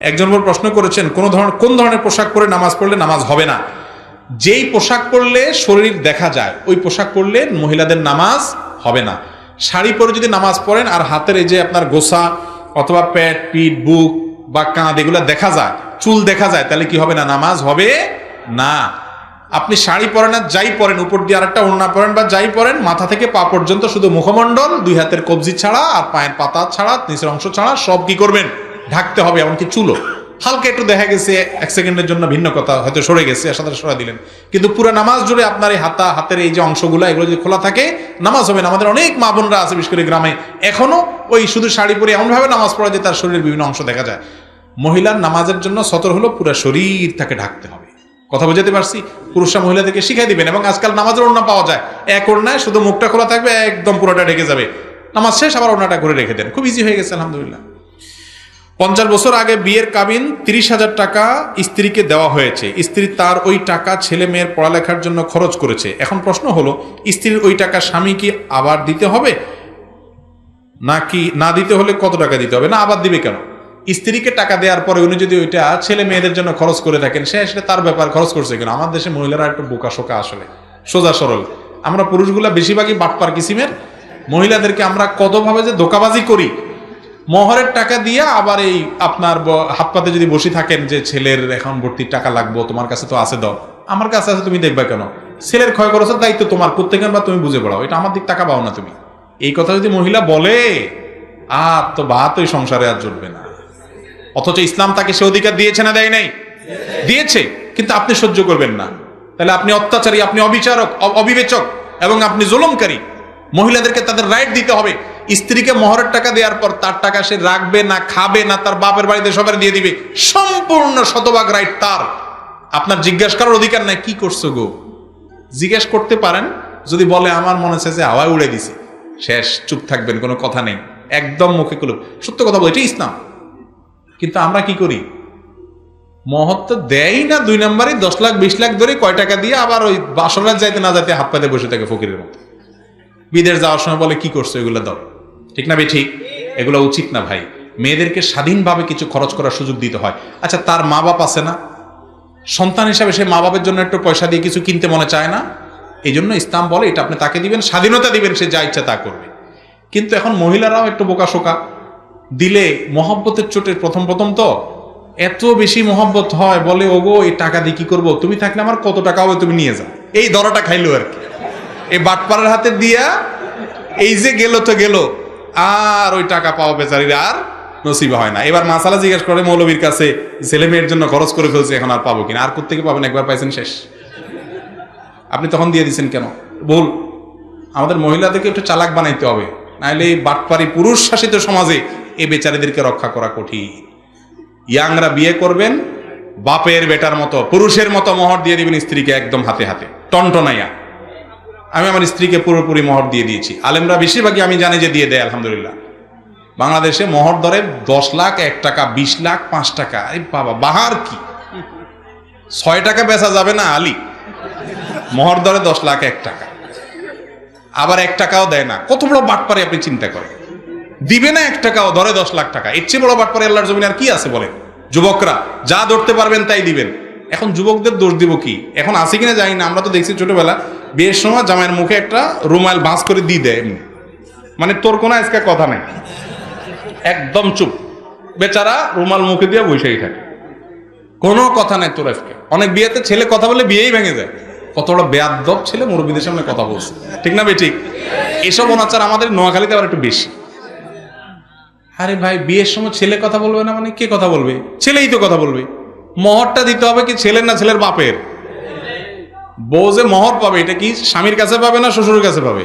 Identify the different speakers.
Speaker 1: একজন প্রশ্ন করেছেন, কোন ধরনের কোন ধরনের পোশাক পরে নামাজ পড়লে নামাজ হবে না? যেই পোশাক পরলে শরীর দেখা যায়, ওই পোশাক পরলে মহিলাদের নামাজ হবে না। শাড়ি পরে যদি নামাজ পড়েন আর হাতের এই যে আপনার গোসা অথবা পেট পিঠ, বুক বা কাঁধ, এগুলো দেখা যায়, চুল দেখা যায়, তাহলে কি হবে না? নামাজ হবে না। আপনি শাড়ি পরেন আর যাই পরেন, উপর দিয়ে আরেকটা ওড়না পরেন বা যাই পরেন, মাথা থেকে পা পর্যন্ত শুধু মুখমণ্ডল, দুই হাতের কবজি ছাড়া আর পায়ের পাতা ছাড়া, নিচের অংশ ছাড়া সব কি করবেন? ঢাকতে হবে, এমনকি চুলো হালকা একটু দেখা গেছে, এক সেকেন্ডের জন্য ভিন্ন কথা, হয়তো সরে গেছে সাথে সরা দিলেন। কিন্তু পুরো নামাজ জুড়ে আপনার এই হাতা, হাতের এই যে অংশগুলো, এগুলো যদি খোলা থাকে, নামাজ হবে না। আমাদের অনেক মা বোনরা আছে, বিশেষ করে গ্রামে। এখনও ওই শুধু শাড়ি পরে এমনভাবে নামাজ পড়া যে তার শরীরের বিভিন্ন অংশ দেখা যায়। মহিলার নামাজের জন্য সতর হলো পুরো শরীর তাকে ঢাকতে হবে। কথা বোঝাতে পারছি? পুরুষরা মহিলাদেরকে শিখাই দিবেন, এবং আজকাল নামাজের ওড়না পাওয়া যায়। এক ওড়নায় শুধু মুখটা খোলা থাকবে, একদম পুরোটা ঢেকে যাবে। নামাজ শেষ, আবার ওড়নাটা করে রেখে দেন। খুব ইজি হয়ে গেছে, আলহামদুলিল্লাহ। পঞ্চাশ বছর আগে বিয়ের কাবিন তিরিশ হাজার টাকা স্ত্রীকে দেওয়া হয়েছে। স্ত্রী তার ওই টাকা ছেলে মেয়ের পড়ালেখার জন্য খরচ করেছে। এখন প্রশ্ন হলো, স্ত্রীর ওই টাকা স্বামী কি আবার দিতে হবে? নাকি না দিতে হলে কত টাকা দিতে হবে? না, আবার দিবে কেন? স্ত্রীকে টাকা দেওয়ার পরে উনি যদি ওইটা ছেলে মেয়েদের জন্য খরচ করে থাকেন, সে আসলে তার ব্যাপার খরচ করছে কেন? আমার দেশে মহিলারা একটু বোকা শোকা আসলে, সোজা সরল। আমরা পুরুষগুলা বেশিরভাগই বাটপার কিসিমের? মহিলাদেরকে আমরা কতভাবে যে ধোকাবাজি করি মহরের টাকা দিয়ে আবার এই আপনার ব- হাত পাতে যদি বসে থাকেন যে ছেলের এখন ভর্তির টাকা লাগবো, তোমার কাছে তো আছে দাও। আমার কাছে আছে, তুমি দেখবা কেন? ছেলের ক্ষয় খরচের দায়িত্ব তোমার, প্রত্যেকের বা তুমি বুঝে পড়াও। এটা আমার দিক টাকা পাও না তুমি। এই কথা যদি মহিলা বলে, আর তো ভাত ওই সংসারে আর জুটবে না। অথচ ইসলাম তাকে সে অধিকার দিয়েছে না, দেয় নাই? দিয়েছে, কিন্তু আপনি সহ্য করবেন না। তাহলে আপনি অত্যাচারী, আপনি অবিচারক অবিবেচক, এবং আপনি জুলুমকারী। মহিলাদেরকে তাদের রাইট দিতে হবে। স্ত্রীকে মহরের টাকা দেওয়ার পর তার টাকা সে রাখবে না, খাবে না, তার বাপের বাড়িতে সবার দিয়ে দিবে। সম্পূর্ণ শতভাগ রাইট তার। আপনার জিজ্ঞাসা করার অধিকার নাই, কি করছ গো? জিজ্ঞেস করতে পারেন, যদি বলে, আমার মনে হচ্ছে যে হাওয়ায় উড়ে দিছে শেষ, চুপ থাকবেন, কোনো কথা নেই। একদম মুখে কুলুপ। সত্য কথা বলে এটাই ইসলাম। কিন্তু আমরা কি করি? মহত্ব দেয় না দুই নম্বরই, দশ লাখ, বিশ লাখ ধরে কয় টাকা দিয়ে আবার ওই বাসরাত যাইতে না যাইতে হাত পাতে বসে থাকে ফকিরের মতো। বিদেশ যাওয়ার সময় বলে, কি করছ? এগুলো দাও। ঠিক না বে ঠিক? এগুলো উচিত না ভাই। মেয়েদেরকে স্বাধীনভাবে কিছু খরচ করার সুযোগ দিতে হয়। আচ্ছা তার মা বাপ আছে না? সন্তান হিসাবে সে মা বাপের জন্য একটু পয়সা দিয়ে কিছু কিনতে মনে চায় না? এই জন্য ইসলাম বলে, এটা আপনি তাকে দিবেন, স্বাধীনতা দিবেন, সে যা ইচ্ছা তা করবে। কিন্তু এখন মহিলারাও একটু বোকাশোকা দিলে মহব্বতের চোটে প্রথম প্রথম তো। এত বেশি মহব্বত হয়, বলে, ওগো, এই টাকা দিয়ে কি করব? তুমি থাকলে আমার কত টাকা হবে, তুমি নিয়ে যাও। এই দরটা খাইলো আর কি। এই বাটপাড়ার হাতে দিয়া, এই যে গেল তো গেল। আর ওই টাকা পাওয়া বেচারির আর নসিব হয় না। এবার মাসালা জিজ্ঞেস করে মৌলবীর কাছে, ছেলে মেয়ের জন্য খরচ করে ফেলছে, এখন আর পাবো কিনা? আর কোথেকে পাবেন? একবার পাইছেন শেষ। আপনি তখন দিয়ে দিচ্ছেন কেন? বল। আমাদের মহিলাদেরকে একটু চালাক বানাইতে হবে। নাহলে এই বাটপারি পুরুষ শাসিত সমাজে এই বেচারিদেরকে রক্ষা করা কঠিন। ইয়াংরা বিয়ে করবেন, বাপের বেটার মতো, পুরুষের মতো মোহর দিয়ে দিবেন স্ত্রীকে একদম হাতে হাতে। টনটনাইয়া। আমি আমার স্ত্রীকে পুরোপুরি মোহর দিয়ে দিয়েছি। আলেমরা বেশিরভাগই আমি জানি যে দিয়ে দেয়, আলহামদুলিল্লাহ। বাংলাদেশে মহর দরে দশ লাখ, এক টাকা, বিশ লাখ, পাঁচ টাকা। আরে বাবা, বাহার কি? ছয় টাকা বেচা যাবে না, আলী? মহর দরে দশ লাখ, এক টাকা। আবার এক টাকাও দেয় না। কত বড় বাটপারে আপনি চিন্তা করেন? দিবে না এক টাকাও ধরে দশ লাখ টাকা। এর চেয়ে বড় বাটপারে আল্লাহর জমিন আর কি আছে বলেন? যুবকরা, যা ধরতে পারবেন তাই দিবেন। এখন যুবকদের দোষ দিব কি? এখন আছে কিনা জানি না, আমরা তো দেখছি ছোটবেলা। বিয়ের সময় জামাইয়ের মুখে একটা রুমাল বাঁশ করে দিয়ে দেয় এমনি। মানে তোর কোনো আজকে কথা নেই। একদম চুপ। বেচারা রুমাল মুখে দিয়ে বসেই থাকে। কোনো কথা নাই তোর আজকে। অনেক বিয়েতে ছেলে কথা বলে বিয়েই ভেঙে যায়। কত বড় বেয়াদব ছেলে মুরব্বীদের সামনে কথা বলছে। ঠিক না বে ঠিক। এসব অনাচার আমাদের নোয়াখালীতে আবার একটু বেশি। আরে ভাই, বিয়ের সময় ছেলে কথা বলবে না মানে কে কথা বলবে? ছেলেই তো কথা বলবে। মহরটা দিতে হবে কি ছেলের না ছেলের বাপের? বউ যে মহর পাবে এটা কি স্বামীর কাছে পাবে না শ্বশুরের কাছে পাবে?